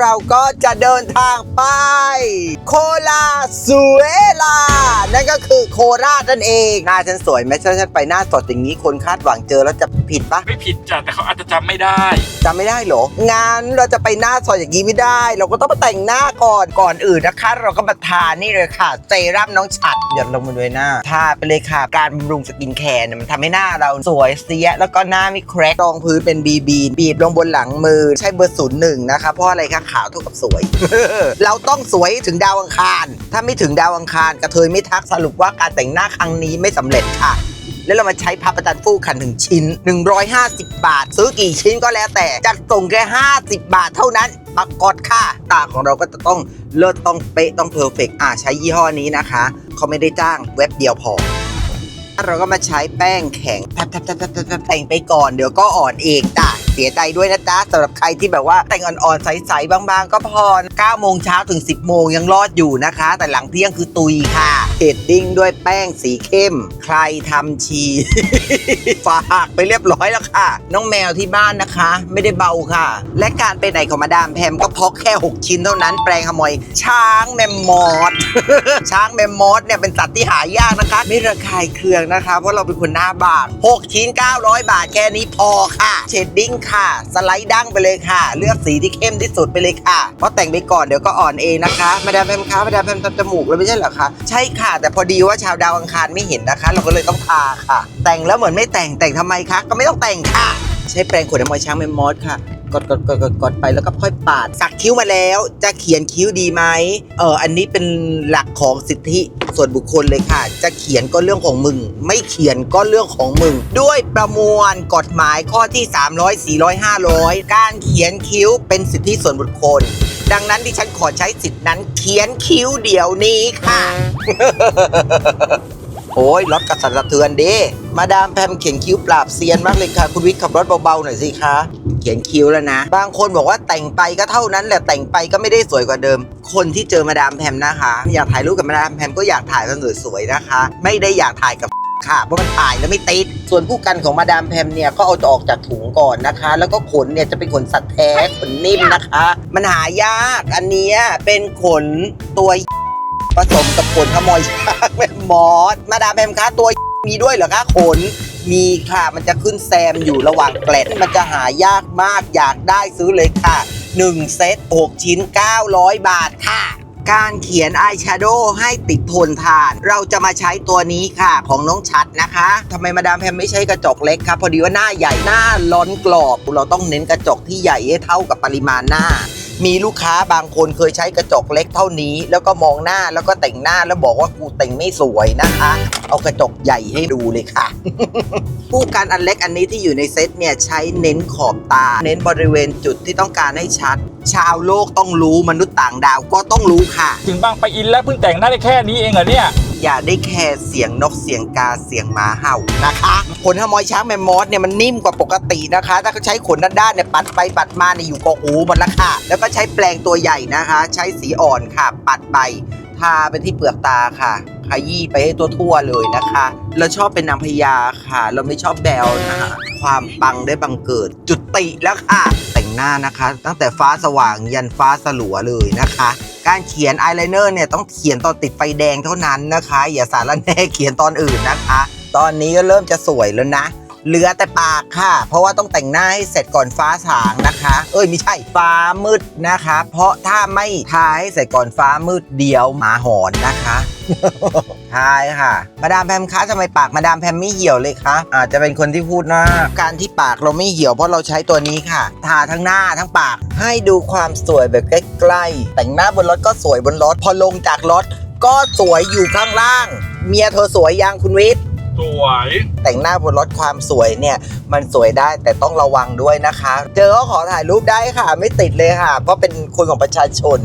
เราก็จะเดินทางไป โคลาซูเอลา นั่นก็คือโคราชนั่นเอง หน้าฉันสวยไหมถ้าฉันไปหน้าสดอย่างนี้คนคาดหวังเจอแล้วจะผิดปะไม่ผิดจ้ะแต่เขาอาจจะจำไม่ได้ จำไม่ได้เหรองานเราจะไปหน้าสดอย่างนี้ไม่ได้ เราก็ต้องมาแต่งหน้าก่อนก่อนอื่นนะคะ เราก็มาทานี่เลยค่ะเซรั่มน้องฉัดหยดลงบนใบหน้าทาไปเลยค่ะการบำรุงสกินแคร์เนี่ยมันทำให้หน้าเราสวยเสียแล้วก็หน้าไม่แครกรองพื้นเป็นบีบีบีบลงบนหลังมือใช้เบอร์ศูนย์หนึ่งนะคะเพราะอะไรคะขาวเท่ากับสวย เราต้องสวยถึงดาวอังคาร ถ้าไม่ถึงดาวอังคารกระเทยไม่ทักสรุปว่าการแต่งหน้าครั้งนี้ไม่สำเร็จค่ะ แล้วเรามาใช้พับประจันฟูขันหนึ่งชิ้น 150 บาท ซื้อกี่ชิ้นก็แล้วแต่จัดส่งแค่ 50 บาทเท่านั้นปรากฏค่ะตาของเราก็จะต้องเลิศต้องเป๊ะต้องเพอร์เฟกต์อ่าใช้ยี่ห้อนี้นะคะเขาไม่ได้จ้างเว็บเดียวพอเราก็มาใช้แป้งแข็งแทบแทบแทบแทบแทบแทบแต่งไปก่อนเดี๋ยวก็อ่อนเองจ้ะ เสียใจด้วยนะจ๊ะสำหรับใครที่แบบว่าแต่งอ่อนๆใสๆบางๆ ก็พอ9โมงเช้าถึง 10 โมงยังรอดอยู่นะคะ แต่หลังเที่ยงคือตุยค่ะเชดดิ้งด้วยแป้งสีเข้ม ใครทำชี ฝากไปเรียบร้อยแล้วค่ะ น้องแมวที่บ้านนะคะ ไม่ได้เบาค่ะ และการไปไหนของมาดามแพมก็พราะแค่ 6 ชิ้นเท่านั้นแปลงขโมยช้างแมมมอสช้างแมมมอสเนี่ยเป็นสัตว์ที่หายากนะคะ ไม่ระคายเคืองนะคะ เพราะเราเป็นคนหน้าบาง6ชิ้น 900 บาทแค่นี้พอค่ะ เชดดิ้งค่ะ สไลด์ดั้งไปเลยค่ะ เลือกสีที่เข้มที่สุดไปเลยค่ะ เพราะแต่งไปก่อนเดี๋ยวก็อ่อนเองนะคะมาดามแพมคะมาดามแพมทำจมูกแล้วไม่ใช่เหรอคะใช่ค่ะ แต่พอดีว่าชาวดาวอังคารไม่เห็นนะคะ เราก็เลยต้องทาค่ะ แต่งแล้วเหมือนไม่แต่งแต่งทำไมคะก็ไม่ต้องแต่งค่ะ ใช้แปรงขนน้ำมอยช้างแมมมอสค่ะกดกดกดกดกดไปแล้วก็ค่อยปาด สักคิ้วมาแล้ว จะเขียนคิ้วดีไหมเอออันนี้เป็นหลักของสิทธิส่วนบุคคลเลยค่ะ จะเขียนก็เรื่องของมึง ไม่เขียนก็เรื่องของมึง ด้วยประมวลกฎหมายข้อที่ 300 400 500 การเขียนคิ้วเป็นสิทธิส่วนบุคคล ดังนั้นดิฉันขอใช้สิทธินั้นเขียนคิ้วเดี๋ยวนี้ค่ะ โอ้ยรถกระสันสะเทือนดิมาดามแพมเขียนคิ้วปราบเซียนมากเลยค่ะ คุณวิทย์ขับรถเบาๆหน่อยสิคะ เขียนคิ้วแล้วนะ บางคนบอกว่าแต่งไปก็เท่านั้นแหละแต่งไปก็ไม่ได้สวยกว่าเดิม คนที่เจอมาดามแพมนะคะ อยากถ่ายรูปกับมาดามแพมก็อยากถ่ายกันสวยๆนะคะ ไม่ได้อยากถ่ายกับค่ะเพราะมันถ่ายแล้วไม่ติด ส่วนผู้กันของมาดามแพมเนี่ยก็เอาออกจากถุงก่อนนะคะ แล้วก็ขนเนี่ยจะเป็นขนสัตว์แท้ขนนิ่มนะคะ มันหายากอันนี้เป็นขนตัวผสมกับขนขโมยช้างแมอสมาดามแพมคะตัวมีด้วยเหรอคะขน มีค่ะมันจะขึ้นแซมอยู่ระหว่างแกลดมันจะหายากมากอยากได้ซื้อเลยค่ะ 1 เซต 6 ชิ้น 900 บาทค่ะ การเขียนอายแชโดว์ให้ติดทนทาน เราจะมาใช้ตัวนี้ค่ะของน้องชัดนะคะทำไมมาดามแพมไม่ใช้กระจกเล็กครับพอดีว่าหน้าใหญ่หน้าล้นกรอบ เราต้องเน้นกระจกที่ใหญ่ให้เท่ากับปริมาณหน้า มีลูกค้าบางคนเคยใช้กระจกเล็กเท่านี้ แล้วก็มองหน้าแล้วก็แต่งหน้าแล้วบอกว่ากูแต่งไม่สวยนะคะ เอากระจกใหญ่ให้ดูเลยค่ะ ผู้การอันเล็กอันนี้ที่อยู่ในเซตเนี่ยใช้เน้นขอบตา เน้นบริเวณจุดที่ต้องการให้ชัด ชาวโลกต้องรู้มนุษย์ต่างดาวก็ต้องรู้ค่ะ ถึงบางไปะอินแล้วเพิ่งแต่งหน้าได้แค่นี้เองเหรอเนี่ย อย่าได้แค่เสียงนกเสียงกาเสียงหมาเห่านะคะขนขโมยช้างแมมมอสเนี่ยมันนิ่มกว่าปกตินะคะ ถ้าเขาใช้ขนด้านๆเนี่ยปัดไปปัดมาเนี่ยอยู่กับหูหมดละค่ะ แล้วก็ใช้แปรงตัวใหญ่นะคะ ใช้สีอ่อนค่ะ ปัดไปทาไปที่เปลือกตาค่ะขยี้ไปให้ตัวทั่วเลยนะคะ เราชอบเป็นนางพญาค่ะ เราไม่ชอบแบลนะคะความปังได้บังเกิดจุติแล้วค่ะ หน้านะคะ ตั้งแต่ฟ้าสว่างยันฟ้าสลัวเลยนะคะ การเขียนอายไลเนอร์เนี่ยต้องเขียนตอนติดไฟแดงเท่านั้นนะคะ อย่าสารแน่เขียนตอนอื่นนะคะ ตอนนี้ก็เริ่มจะสวยแล้วนะ เหลือแต่ปากค่ะ เพราะว่าต้องแต่งหน้าให้เสร็จก่อนฟ้าสางนะคะ เอ้ยไม่ใช่ฟ้ามืดนะคะ เพราะถ้าไม่ทาให้เสร็จก่อนฟ้ามืดเดียวหมาหอนนะคะใช่ค่ะมาดามแพมคะทำไมปากมาดามแพมไม่เหี่ยวเลยคะอาจจะเป็นคนที่พูดนะการที่ปากเราไม่เหี่ยวเพราะเราใช้ตัวนี้ค่ะ ทาทั้งหน้าทั้งปาก ให้ดูความสวยแบบใกล้ๆแต่งหน้าบนรถก็สวยบนรถพอลงจากรถก็สวยอยู่ข้างล่าง เมียเธอสวยยังคุณวิทย์ วย แต่งหน้าบนรถความสวยเนี่ย มันสวยได้แต่ต้องระวังด้วยนะคะ เจอก็ขอถ่ายรูปได้ค่ะ ไม่ติดเลยค่ะ เพราะเป็นคนของประชาชน